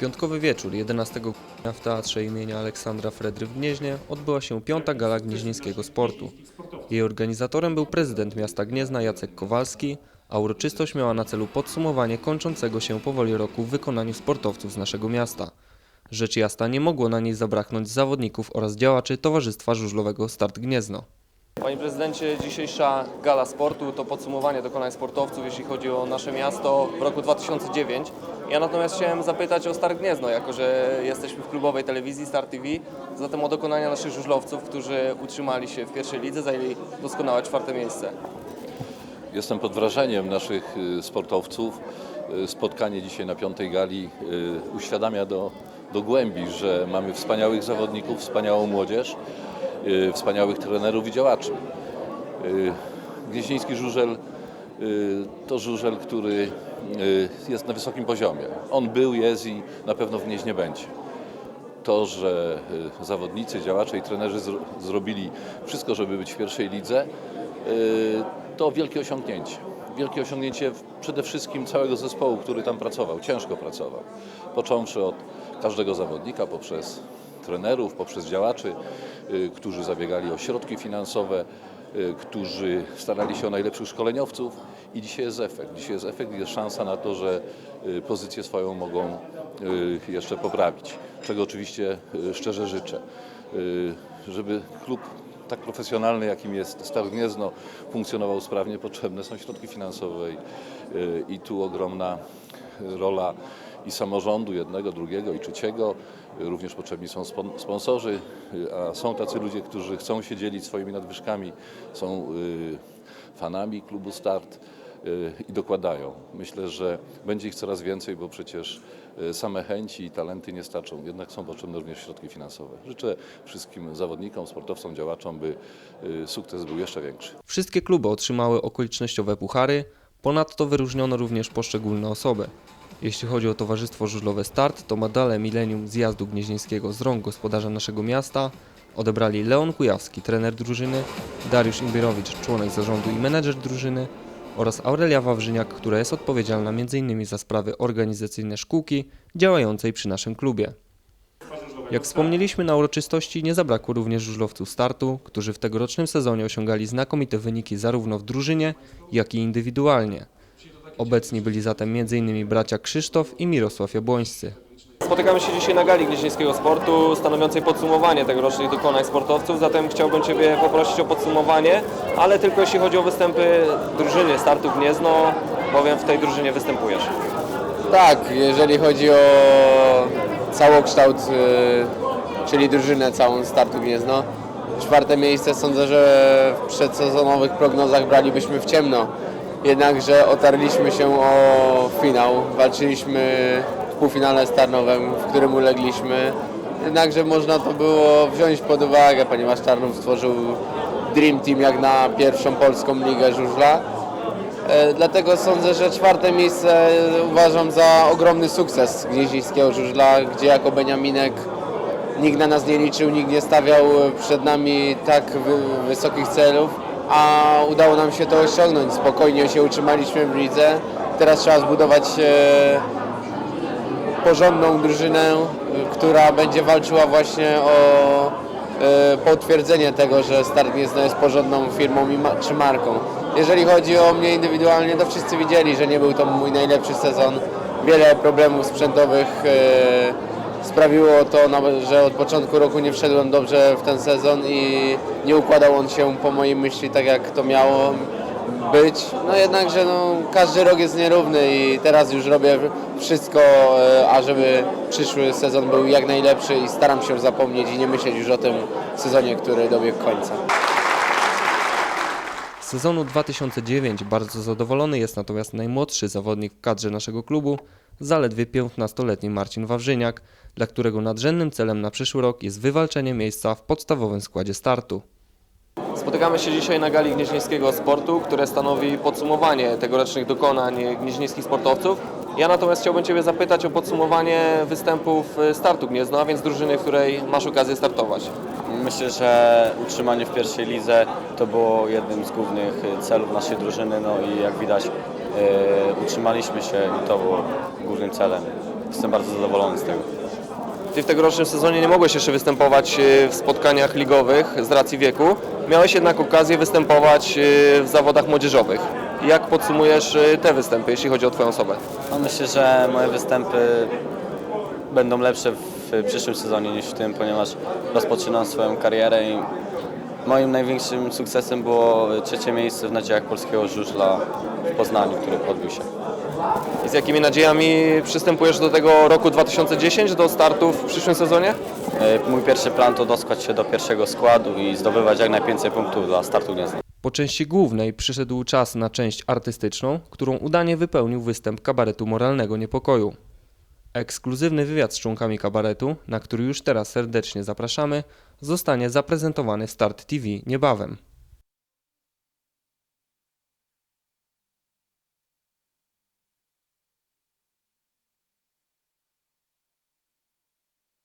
piątkowy wieczór 11 grudnia w Teatrze imienia Aleksandra Fredry w Gnieźnie odbyła się piąta gala gnieźnieńskiego sportu. Jej organizatorem był prezydent miasta Gniezna Jacek Kowalski, a uroczystość miała na celu podsumowanie kończącego się powoli roku w wykonaniu sportowców z naszego miasta. Rzecz jasna nie mogło na niej zabraknąć zawodników oraz działaczy Towarzystwa Żużlowego Start Gniezno. Panie prezydencie, dzisiejsza gala sportu to podsumowanie dokonań sportowców, jeśli chodzi o nasze miasto w roku 2009. Ja natomiast chciałem zapytać o Start Gniezno, jako że jesteśmy w klubowej telewizji Start TV, zatem o dokonania naszych żużlowców, którzy utrzymali się w pierwszej lidze, zajęli doskonałe czwarte miejsce. Jestem pod wrażeniem naszych y, sportowców. Y, Spotkanie dzisiaj na piątej gali y, uświadamia do, do głębi, że mamy wspaniałych zawodników, wspaniałą młodzież, wspaniałych trenerów i działaczy. Y, Gnieźnieński żużel y, to żużel, który y, jest na wysokim poziomie. On był, jest i na pewno w Gnieźnie będzie to, że y, zawodnicy, działacze i trenerzy zro- zrobili wszystko, żeby być w pierwszej lidze, y, to wielkie osiągnięcie. Wielkie osiągnięcie przede wszystkim całego zespołu, który tam pracował, ciężko pracował. Począwszy od każdego zawodnika, poprzez trenerów, poprzez działaczy, y, którzy zabiegali o środki finansowe, y, którzy starali się o najlepszych szkoleniowców i dzisiaj jest efekt. Dzisiaj jest efekt i jest szansa na to, że y, pozycję swoją mogą jeszcze poprawić, czego oczywiście szczerze życzę. Żeby klub tak profesjonalny, jakim jest Star Gniezno, funkcjonował sprawnie, potrzebne są środki finansowe i tu ogromna rola i samorządu jednego, drugiego i trzeciego. Również potrzebni są spon- sponsorzy, a są tacy ludzie, którzy chcą się dzielić swoimi nadwyżkami, są y, fanami klubu Start y, i dokładają. Myślę, że będzie ich coraz więcej, bo przecież y, same chęci i talenty nie starczą, jednak są potrzebne również środki finansowe. Życzę wszystkim zawodnikom, sportowcom, działaczom, by sukces był jeszcze większy. Wszystkie kluby otrzymały okolicznościowe puchary, ponadto wyróżniono również poszczególne osoby. Jeśli chodzi o Towarzystwo Żużlowe Start, to medale Millennium Zjazdu Gnieźnieńskiego z rąk gospodarza naszego miasta odebrali Leon Kujawski, trener drużyny, Dariusz Imbierowicz, członek zarządu i menedżer drużyny oraz Aurelia Wawrzyniak, która jest odpowiedzialna m.in. za sprawy organizacyjne szkółki działającej przy naszym klubie. Jak wspomnieliśmy na uroczystości, nie zabrakło również żużlowców startu, którzy w tegorocznym sezonie osiągali znakomite wyniki zarówno w drużynie, jak i indywidualnie. Obecni byli zatem m.in. bracia Krzysztof i Mirosław Jabłońscy. Spotykamy się dzisiaj na gali Gnieźnieńskiego Sportu, stanowiącej podsumowanie tegorocznych dokonań sportowców, zatem chciałbym Ciebie poprosić o podsumowanie, ale tylko jeśli chodzi o występy drużyny Startu Gniezno, bowiem w tej drużynie występujesz. Tak, jeżeli chodzi o całokształt, y, czyli drużynę całą startu Gniezno, czwarte miejsce sądzę, że w przedsezonowych prognozach bralibyśmy w ciemno. Jednakże otarliśmy się o finał, walczyliśmy w półfinale z Tarnowem, w którym ulegliśmy. Jednakże można to było wziąć pod uwagę, ponieważ Tarnów stworzył Dream Team jak na pierwszą polską ligę żużla. E, Dlatego sądzę, że czwarte miejsce uważam za ogromny sukces gnieźnieńskiego żużla, gdzie jako Beniaminek nikt na nas nie liczył, nikt nie stawiał przed nami tak wy wysokich celów, a udało nam się to osiągnąć. Spokojnie się utrzymaliśmy w lidze. Teraz trzeba zbudować e, porządną drużynę, y, która będzie walczyła właśnie o y, potwierdzenie tego, że Start Gniezno jest porządną firmą czy marką. Jeżeli chodzi o mnie indywidualnie, to wszyscy widzieli, że nie był to mój najlepszy sezon. Wiele problemów sprzętowych sprawiło to, że od początku roku nie wszedłem dobrze w ten sezon i nie układał on się po mojej myśli tak, jak to miało być. No jednakże no, każdy rok jest nierówny i teraz już robię wszystko, e, ażeby przyszły sezon był jak najlepszy i staram się zapomnieć i nie myśleć już o tym sezonie, który dobiegł końca. Z sezonu 2009 bardzo zadowolony jest natomiast najmłodszy zawodnik w kadrze naszego klubu, zaledwie 15-letni Marcin Wawrzyniak, dla którego nadrzędnym celem na przyszły rok jest wywalczenie miejsca w podstawowym składzie startu. Spotykamy się dzisiaj na gali Gnieźnieńskiego Sportu, które stanowi podsumowanie tegorocznych dokonań gnieźnieńskich sportowców. Ja natomiast chciałbym Ciebie zapytać o podsumowanie występów e, startu Gniezno, a więc drużyny, w której masz okazję startować. Myślę, że utrzymanie w pierwszej lidze to było jednym z głównych celów naszej drużyny, no i jak widać utrzymaliśmy się i to było głównym celem. Jestem bardzo zadowolony z tego. Ty w tegorocznym sezonie nie mogłeś jeszcze występować e, w spotkaniach ligowych z racji wieku. Miałeś jednak okazję występować e, w zawodach młodzieżowych. Jak podsumujesz e, te występy, jeśli chodzi o Twoją osobę? No, myślę, że moje występy będą lepsze w przyszłym sezonie niż w tym, ponieważ rozpoczynam swoją karierę i moim największym sukcesem było trzecie miejsce w nadziejach polskiego żużla w Poznaniu, który odbył się. I z jakimi nadziejami przystępujesz do tego roku 2010, do startu w przyszłym sezonie? E, Mój pierwszy plan to doskłać się do pierwszego składu i zdobywać jak najwięcej punktów dla startu Gniezna. Po części głównej przyszedł czas na część artystyczną, którą udanie wypełnił występ kabaretu Moralnego Niepokoju. Ekskluzywny wywiad z członkami kabaretu, na który już teraz serdecznie zapraszamy, zostanie zaprezentowany w Start TV niebawem.